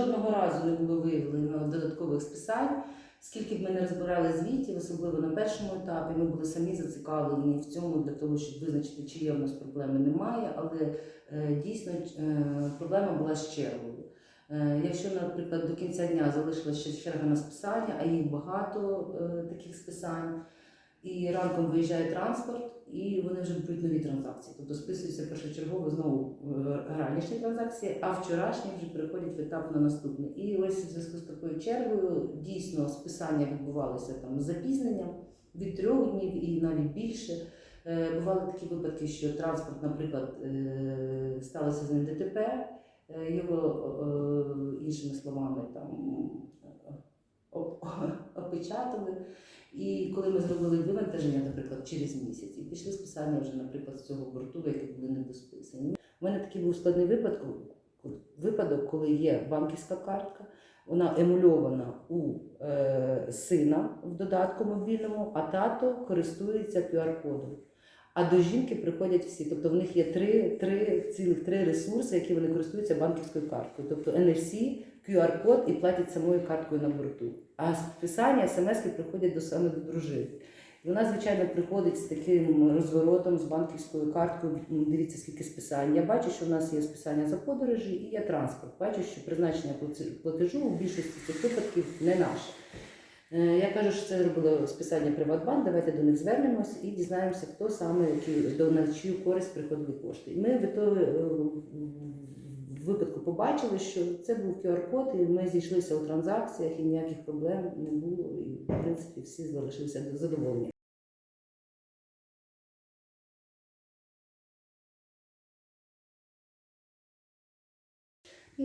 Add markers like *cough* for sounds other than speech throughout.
Жодного разу не було виявлено додаткових списань. Скільки б ми не розбирали звітів, особливо на першому етапі, ми були самі зацікавлені в цьому для того, щоб визначити, чи є в нас проблеми, немає. Але е, дійсно е, проблема була з чергою. Е, Якщо, наприклад, до кінця дня залишилася ще черга на списання, а їх багато таких списань, і ранком виїжджає транспорт, і вони вже беруть нові транзакції. Тобто списуються першочергово знову е, ранішні транзакції, а вчорашні вже переходять в етап на наступний. І ось в зв'язку з такою чергою дійсно списання відбувалося там з запізненням від трьох днів і навіть більше. Е, Бували такі випадки, що транспорт, наприклад, е, сталося з ним ДТП, його іншими словами там оп- *laughs* опечатали. І коли ми зробили вивантаження, наприклад, через місяць, і пішли списання вже, наприклад, з цього борту, які були недосписані. У мене такий був складний випадок, випадок, коли є банківська картка, вона емульована у е, сина в додатку мобільному, а тато користується QR-кодом. А до жінки приходять всі. Тобто в них є три, три, цілих три ресурси, які вони користуються банківською карткою. Тобто NFC, QR-код і платять самою карткою на борту. А списання, смс-ки приходять до саме до дружини. Вона, звичайно, приходить з таким розворотом, з банківською карткою. Дивіться, скільки списань. Я бачу, що в нас є списання за подорожі і є транспорт. Бачу, що призначення платежу у більшості цих випадків не наше. Е, Я кажу, що це зробило списання Приватбанк. Давайте до них звернемось і дізнаємося, хто саме до на чию користь приходили кошти. І ми випадку побачили, що це був QR-код, і ми зійшлися у транзакціях, і ніяких проблем не було. І в принципі всі залишилися задоволені.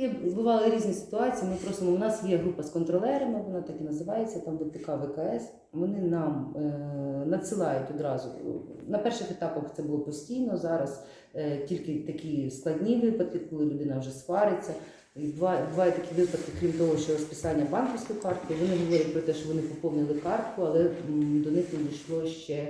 І бували різні ситуації. Ми просимо, у нас є група з контролерами, вона так і називається, там ВТК ВКС. Вони нам е, надсилають одразу. На перших етапах це було постійно. Зараз е, тільки такі складні випадки, коли людина вже свариться. І бува- бувають такі випадки, крім того, що розписання банківської картки, вони говорять про те, що вони поповнили картку, але м, до них не дійшло ще,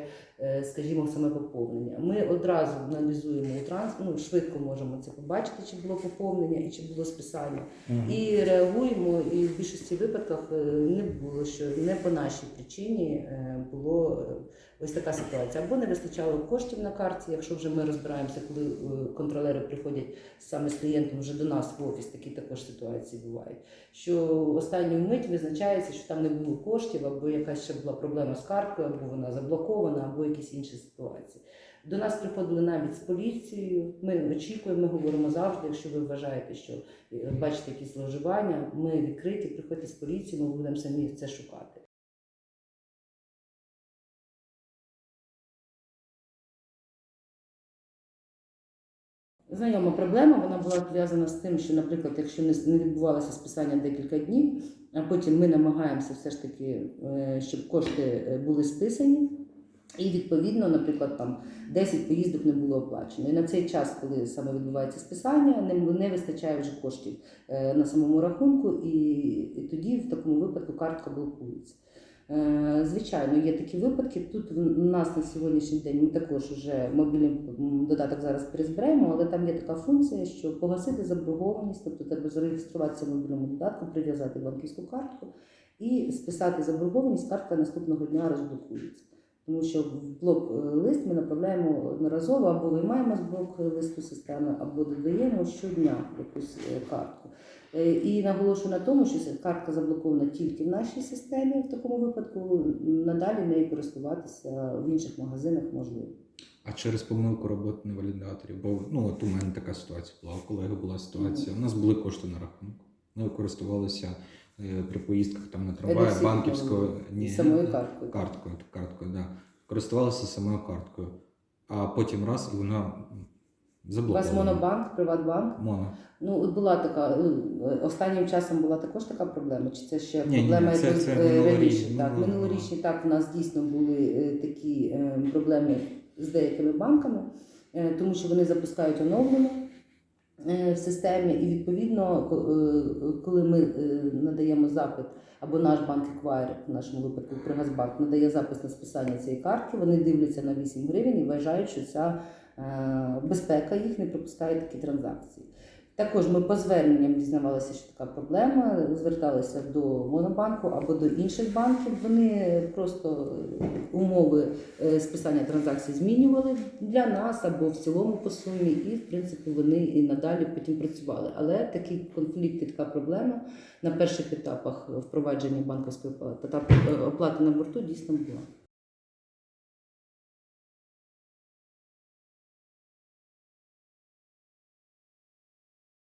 скажімо, саме поповнення. Ми одразу аналізуємо у транс, ну, швидко можемо це побачити, чи було поповнення і чи було списання. І реагуємо, і в більшості випадках е, не було, що не по нашій причині е, було е, ось така ситуація. Або не вистачало коштів на карті, якщо вже ми розбираємося, коли е, контролери приходять саме з клієнтом вже до нас в офіс, такі також ситуації бувають. Що останню мить визначається, що там не було коштів, або якась ще була проблема з карткою, або вона заблокована, або якісь інші ситуації. До нас приходили навіть з поліцією. Ми очікуємо, ми говоримо завжди, якщо ви вважаєте, що е, бачите якісь зловживання, ми відкриті, приходьте з поліцією, ми будемо самі це шукати. Знайома проблема, вона була пов'язана з тим, що, наприклад, якщо не відбувалося списання декілька днів, а потім ми намагаємося все ж таки, е, щоб кошти е, були списані, і відповідно, наприклад, там 10 поїздок не було оплачено. І на цей час, коли саме відбувається списання, не, вистачає вже коштів е, на самому рахунку, і тоді в такому випадку картка блокується. Е, Звичайно, є такі випадки. Тут в- нас на сьогоднішній день ми також вже мобільний додаток зараз перезберемо, але там є така функція, що погасити заборгованість, тобто треба зареєструватися мобільному додатку, прив'язати банківську картку і списати заборгованість, картка наступного дня розблокується. Тому що в блок-лист ми направляємо одноразово або виймаємо з блок-листу системи, або додаємо щодня якусь е, картку. Е, І наголошую на тому, що картка заблокована тільки в нашій системі. В такому випадку надалі нею користуватися в інших магазинах можливо. А через помилку роботи на валідаторі, бо ну от у мене така ситуація була, у колеги була ситуація. У нас були кошти на рахунку. Ми користувалися е, при поїздках там на трамваї банківською ні, самою карткою. карткою, карткою, да. Користувалися самою карткою. А потім раз і вона У вас монобанк, Приватбанк. Моно. Ну, от була така, ну, останнім часом була також така проблема, чи це ще Ні, ні, проблема це- якось це е, минулоріч- раніше? Так, минулорічні так, у нас дійсно були е, такі е, проблеми з деякими банками, е, тому що вони запускають оновлення е, в системі, і відповідно, е, коли ми е, надаємо запит, або наш банк еквайр, в нашому випадку Пригазбанк, надає запис на списання цієї картки, вони дивляться на 8 гривень і вважають, що ця е, безпека їх не пропускає такі транзакції. Також ми по зверненням дізнавалися, що така проблема. Зверталися до Монобанку або до інших банків. Вони просто е, умови е, списання транзакцій змінювали для нас або в цілому по сумі, і в принципі вони і надалі потім працювали. Але такий конфлікт і така проблема на перших етапах впровадження банківської е, оплати на борту дійсно була.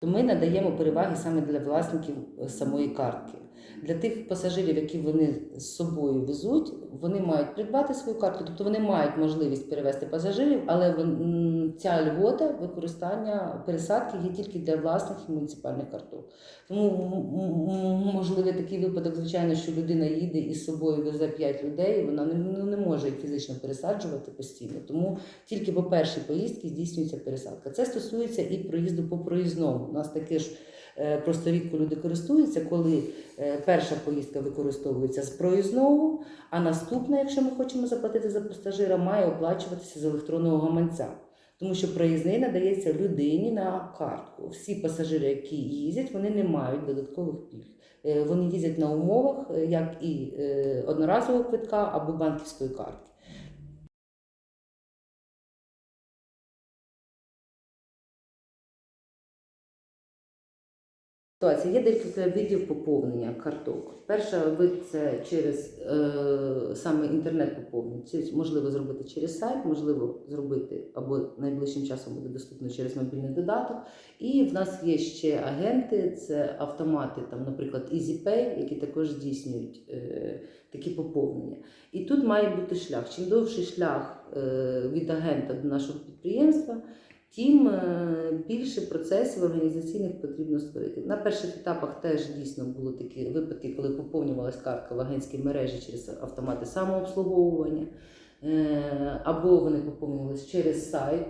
То ми надаємо переваги саме для власників е, самої картки. Для тих пасажирів, які вони з собою везуть, вони мають придбати свою картку, тобто вони мають можливість перевезти пасажирів, але ця льгота використання пересадки є тільки для власних муніципальних карток. Тому можливий такий випадок, звичайно, що людина їде і з собою везе 5 людей, вона не, ну, не може фізично пересаджувати постійно. Тому тільки по першій поїздці здійснюється пересадка. Це стосується і проїзду по проїзному. У нас таке ж е, просто рідко люди користуються, коли е, перша поїздка використовується з проїзного, а наступна, якщо ми хочемо заплатити за пасажира, має оплачуватися з електронного гаманця. Тому що проїзний надається людині на картку. Всі пасажири, які їздять, вони не мають додаткових пільг. Е, Вони їздять на умовах, як і одноразового квитка або банківської картки. Ситуація. Є декілька видів поповнення карток. Перша вид це через е, саме інтернет-поповнення. Можливо зробити через сайт, можливо зробити або найближчим часом буде доступно через мобільний додаток. І в нас є ще агенти, це автомати, там, наприклад, EasyPay, які також здійснюють е, такі поповнення. І тут має бути шлях. Чим довший шлях е, від агента до нашого підприємства, тим е, більше процесів організаційних потрібно створити. На перших етапах теж дійсно були такі випадки, коли поповнювалась картка в агентській мережі через автомати самообслуговування, е, або вони поповнювалися через сайт.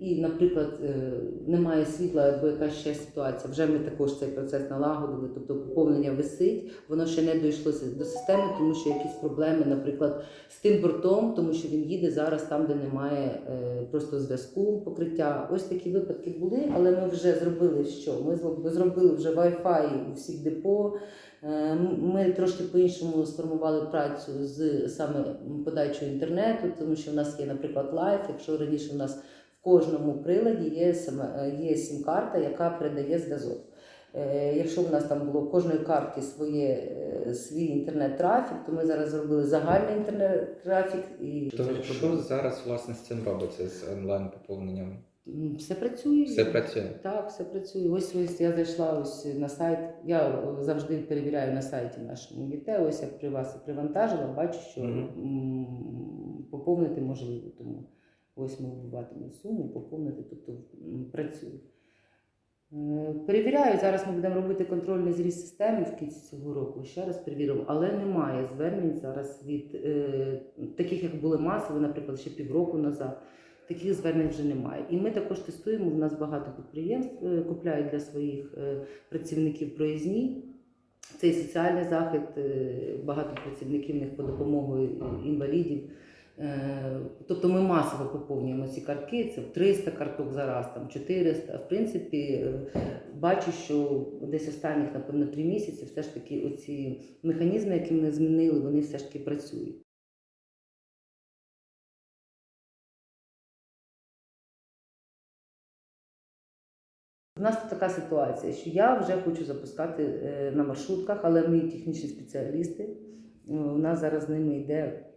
І, наприклад, е, немає світла або якась ще ситуація. Вже ми також цей процес налагодили, тобто поповнення висить, воно ще не дійшло до системи, тому що якісь проблеми, наприклад, з тим бортом, тому що він їде зараз там, де немає е, просто зв'язку, покриття. Ось такі випадки були, але ми вже зробили що? Ми зробили вже Wi-Fi у всіх депо. Е, Ми трошки по-іншому сформували працю з саме подачою інтернету, тому що в нас є, наприклад, лайф. Якщо раніше в нас в кожному приладі є е, є сім-карта, яка передає зв'язок. Е, Якщо в нас там було в кожної картки своє, е, свій інтернет-трафік, то ми зараз зробили загальний інтернет-трафік і То це що зараз власне з цим робиться з онлайн поповненням? Все працює. Все працює. Так, все працює. Ось ось я зайшла ось на сайт. Я завжди перевіряю на сайті нашому ГІТ. Ось я при вас привантажила, бачу, що м, поповнити можливо. Тому ось ми вбиватимемо суму, поповнити, тобто м, працює. Е, Перевіряю, зараз ми будемо робити контрольний зріз системи в кінці цього року. Ще раз перевіримо, але немає звернень зараз від е, таких, як були масові, наприклад, ще півроку назад. Таких звернень вже немає. І ми також тестуємо. У нас багато підприємств е, купляють для своїх е, працівників проїзні. Це і соціальний захід, е, багато працівників них по допомогу інвалідів. Е, Тобто ми масово поповнюємо ці картки, це 300 карток зараз, там 400. В принципі, е, бачу, що десь останніх, напевно, три місяці все ж таки оці механізми, які ми змінили, вони все ж таки працюють. У нас така ситуація, що я вже хочу запускати е, на маршрутках, але ми технічні спеціалісти. У нас зараз з ними йде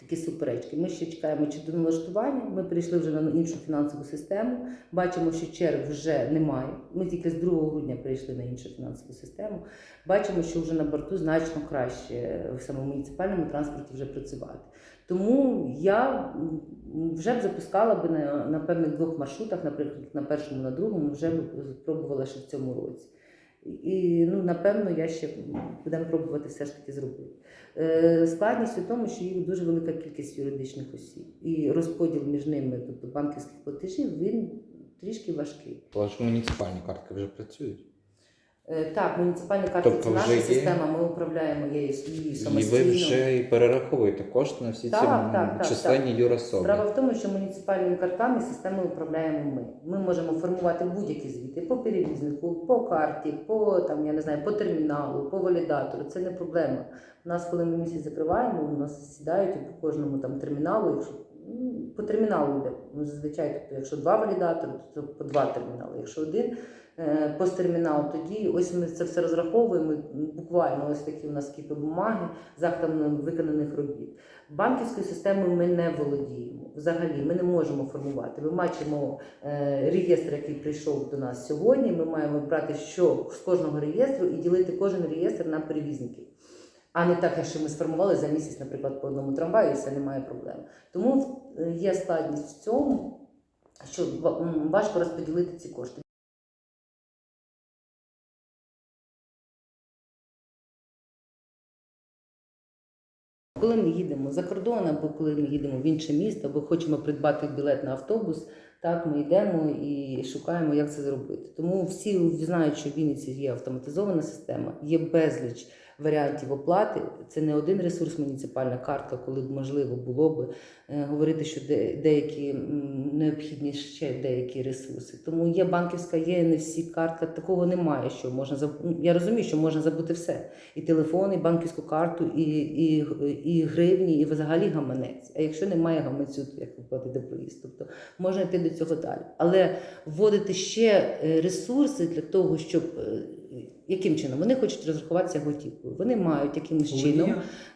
такі суперечки. Ми ще чекаємо чи до налаштування. Ми перейшли вже на іншу фінансову систему. Бачимо, що черг вже немає. Ми тільки з 2 грудня перейшли на іншу фінансову систему. Бачимо, що вже на борту значно краще в самому муніципальному транспорті вже працювати. Тому я вже б запускала би на, на певних двох маршрутах, наприклад, на першому, на другому, вже б спробувала ще в цьому році. І ну, напевно, я ще будемо пробувати все ж таки зробити. Е, складність у тому, що їх дуже велика кількість юридичних осіб. І розподіл між ними, тобто банківських платежів, він трішки важкий. Тож муніципальні картки вже працюють. Е, Так, муніципальні карти Тобто це наша є? система, ми управляємо її її І ви вже і перераховуєте кошти на всі Так, ці так, так, численні юрособи. Справа в тому, що муніципальними картами системою управляємо ми. Ми можемо формувати будь-які звіти по перевізнику, по карті, по там я не знаю, по терміналу, по валідатору. Це не проблема. У нас, коли ми місяць закриваємо, у нас сідають по кожному там терміналу, якщо по терміналу йде. Ну, зазвичай, тобто, якщо два валідатори, то по два термінали. Якщо один е, посттермінал, тоді ось ми це все розраховуємо. Буквально ось такі у нас кіпи бумаги з актами виконаних робіт. Банківською системою ми не володіємо. Взагалі, ми не можемо формувати. Ми бачимо е, реєстр, який прийшов до нас сьогодні. Ми маємо брати що з кожного реєстру і ділити кожен реєстр на перевізників. А не так, якщо ми сформували за місяць, наприклад, по одному трамваю, і все немає проблем. Тому е, є складність в цьому, що ва- важко розподілити ці кошти. Коли ми їдемо за кордон, або коли ми їдемо в інше місто, або хочемо придбати білет на автобус, так ми йдемо і шукаємо, як це зробити. Тому всі знають, що в Вінниці є автоматизована система, є безліч варіантів оплати. Це не один ресурс, муніципальна картка, коли б можливо було б е, говорити, що де, деякі необхідні ще деякі ресурси. Тому є банківська, є не всі картка. Такого немає. Що можна заб... ну, Я розумію, що можна забути все і телефон, і банківську карту, і, і, і гривні, і взагалі гаманець. А якщо немає гаманцю, то як ви платите проїзд? Тобто можна йти до цього далі. Але вводити ще е, ресурси для того, щоб е, яким чином вони хочуть розрахуватися готівкою. Вони мають якимось чином.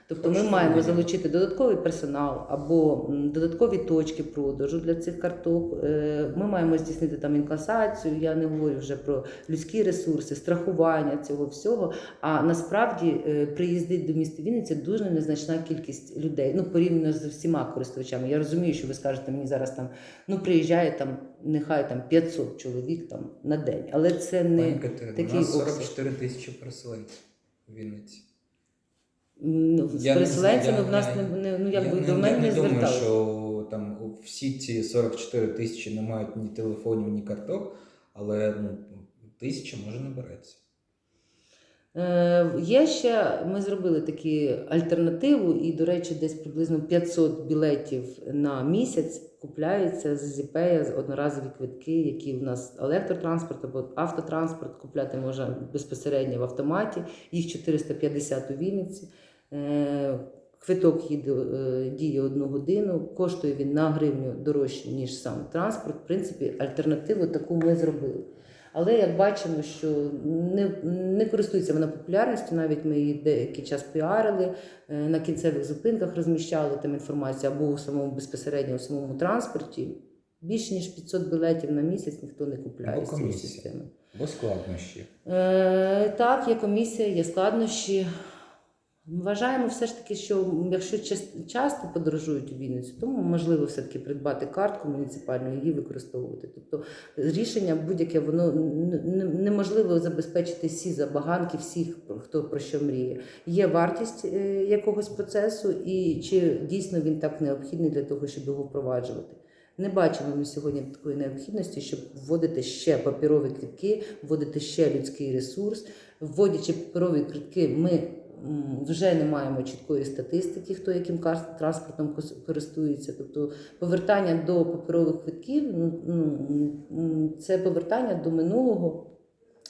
Тобто ми маємо залучити додатковий персонал або додаткові точки продажу для цих карток. Е, Ми маємо здійснити там інкасацію. Я не говорю вже про людські ресурси, страхування цього всього. А насправді е, приїздить до міста Вінниця дуже незначна кількість людей. Ну порівняно з всіма користувачами. Я розумію, що ви скажете мені зараз там ну приїжджає там нехай там 500 чоловік там на день, але це не такий обсяг. 44 тисячі переселенців у Вінниці. ну, з Я переселенцями в нас я- не, не ну якби я до не, мене я не не думаю, що там всі ці 44 тисячі не мають ні телефонів, ні карток, але ну, тисяча може набереться. Е, Є ще, ми зробили такі альтернативу, і, до речі, десь приблизно 500 білетів на місяць купляються з Зіпея одноразові квитки, які в нас електротранспорт або автотранспорт купляти можна безпосередньо в автоматі. Їх 450 у Вінниці. Е, Квиток їде, е, діє одну годину, коштує він на гривню дорожче, ніж сам транспорт. В принципі, альтернативу таку ми зробили. Але як бачимо, що не, не користується вона популярністю, навіть ми її деякий час піарили, е, на кінцевих зупинках розміщали там інформацію або у самому безпосередньо у самому транспорті. Більше ніж 500 білетів на місяць ніхто не купляє з цієї системи. Бо складнощі. Е, так, є комісія, є складнощі. Вважаємо все ж таки, що якщо часто подорожують у Вінницю, то можливо все-таки придбати картку муніципальну і її використовувати. Тобто рішення будь-яке воно неможливо забезпечити всі забаганки, всіх, хто про що мріє. Є вартість е, якогось процесу, і чи дійсно він так необхідний для того, щоб його впроваджувати. Не бачимо ми сьогодні такої необхідності, щоб вводити ще паперові квітки, вводити ще людський ресурс. Вводячи паперові квитки, ми вже не маємо чіткої статистики, хто яким транспортом користується. Тобто повертання до паперових квитків ну, це повертання до минулого.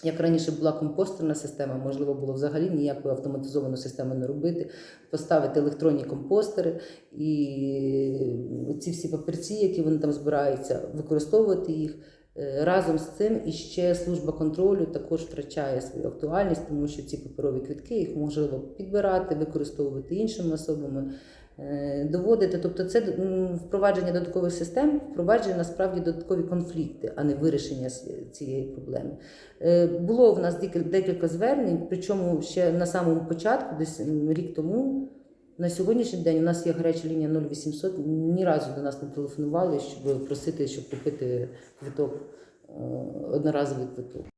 Як раніше була компостерна система, можливо було взагалі ніяку автоматизовану систему не робити, поставити електронні компостери і ці всі папірці, які вони там збираються, використовувати їх. Е, Разом з цим і ще служба контролю також втрачає свою актуальність, тому що ці паперові квитки їх можливо підбирати, використовувати іншими особами, е, доводити. Тобто, це впровадження додаткових систем, впроваджує насправді додаткові конфлікти, а не вирішення цієї проблеми. Е, Було в нас декіль- декілька звернень, причому ще на самому початку, десь рік тому. На сьогоднішній день у нас є гаряча лінія 0800. Ні разу до нас не телефонували, щоб просити, щоб купити квиток, е, одноразовий квиток.